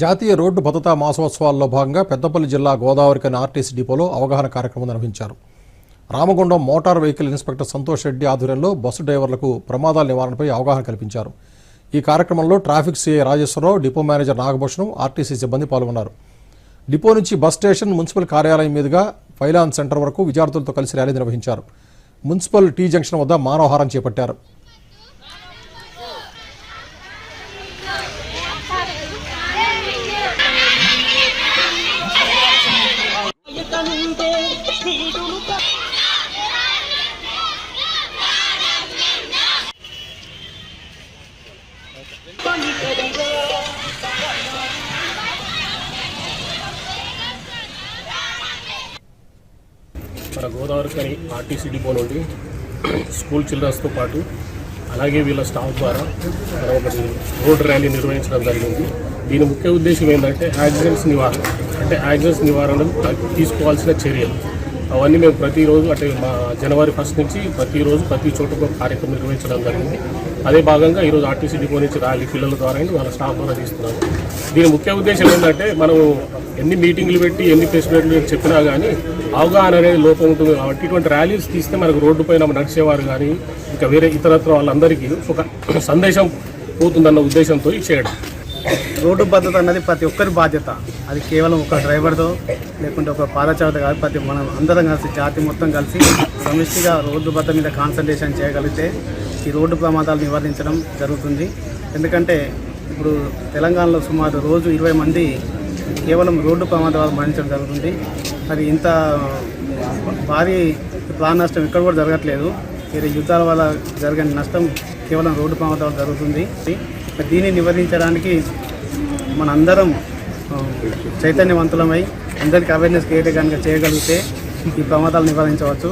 జాతీయ రోడ్డు భద్రతా మాసోత్సవాల్లో భాగంగా పెద్దపల్లి జిల్లా గోదావరికని ఆర్టీసీ డిపోలో అవగాహన కార్యక్రమం నిర్వహించారు. Ramagundam motor vehicle inspector Santosh Reddy ఆధ్వర్యంలో బస్సు డ్రైవర్లకు ప్రమాదాల నివారణపై అవగాహన కల్పించారు. ఈ కార్యక్రమంలో traffic CI Rajeswara Rao depot manager Nagabhushanam RTC సిబ్బంది పాల్గొన్నారు. డిపో నుంచి బస్ స్టేషన్ మున్సిపల్ కార్యాలయం మీదుగా ఫైలాన్ సెంటర్ వరకు విద్యార్థులతో కలిసి ర్యాలీ నిర్వహించారు. మున్సిపల్ టీ జంక్షన్ వద్ద మానవహారం చేపట్టారు. మన గోదావరి కని ఆర్టీసీ డిపో నుండి స్కూల్ చిల్డ్రన్స్తో పాటు అలాగే వీళ్ళ స్టాఫ్ ద్వారా మనం ఒకటి రోడ్ ర్యాలీ నిర్వహించడం జరిగింది. దీని ముఖ్య ఉద్దేశం ఏంటంటే యాక్సిడెంట్స్ నివారణ అంటే యాక్సిడెంట్స్ నివారణ తీసుకోవాల్సిన చర్యలు. అవన్నీ మేము ప్రతిరోజు అంటే మా జనవరి ఫస్ట్ నుంచి ప్రతిరోజు ప్రతి చోట ఒక కార్యక్రమం నిర్వహించడం జరిగింది. అదే భాగంగా ఈరోజు ఆర్టీసీ డిపో నుంచి ర్యాలీ పిల్లల ద్వారా వాళ్ళ స్టాఫ్ ద్వారా తీస్తున్నాము దీని ముఖ్య ఉద్దేశం ఏంటంటే మనం ఎన్ని మీటింగ్లు పెట్టి ఎన్ని ప్రెస్ మీట్లు చెప్పినా కానీ అవగాహన అనేది లోపం ఉంటుంది కాబట్టి ఇటువంటి ర్యాలీస్ తీస్తే మనకు రోడ్డు పైన నడిచేవారు కానీ ఇంకా వేరే ఇతరత్ర వాళ్ళందరికీ ఒక సందేశం పోతుందన్న ఉద్దేశంతో ఇది చేయడం. రోడ్డు భద్రత అన్నది ప్రతి ఒక్కరి బాధ్యత. అది కేవలం ఒక డ్రైవర్తో లేకుంటే ఒక పాదచారితో కాదు ప్రతి మనం అందరం కలిసి జాతి మొత్తం కలిసి సమిష్టిగా రోడ్డు భద్రత మీద కాన్సన్ట్రేషన్ చేయగలిగితే ఈ రోడ్డు ప్రమాదాలు నివారించడం జరుగుతుంది. ఎందుకంటే ఇప్పుడు తెలంగాణలో సుమారు రోజు ఇరవై మంది కేవలం రోడ్డు ప్రమాదాలు మరణించడం జరుగుతుంది. అది ఇంత భారీ ప్రాణ నష్టం ఇక్కడ కూడా జరగట్లేదు. ఇది యుద్ధాల వల్ల జరగని నష్టం కేవలం రోడ్డు ప్రమాదాలు జరుగుతుంది. దీన్ని నివారించడానికి మనందరం చైతన్యవంతులమై అందరికీ అవేర్నెస్ క్రియేట్ కనుక చేయగలిగితే ఈ ప్రమాదాలు నివారించవచ్చు.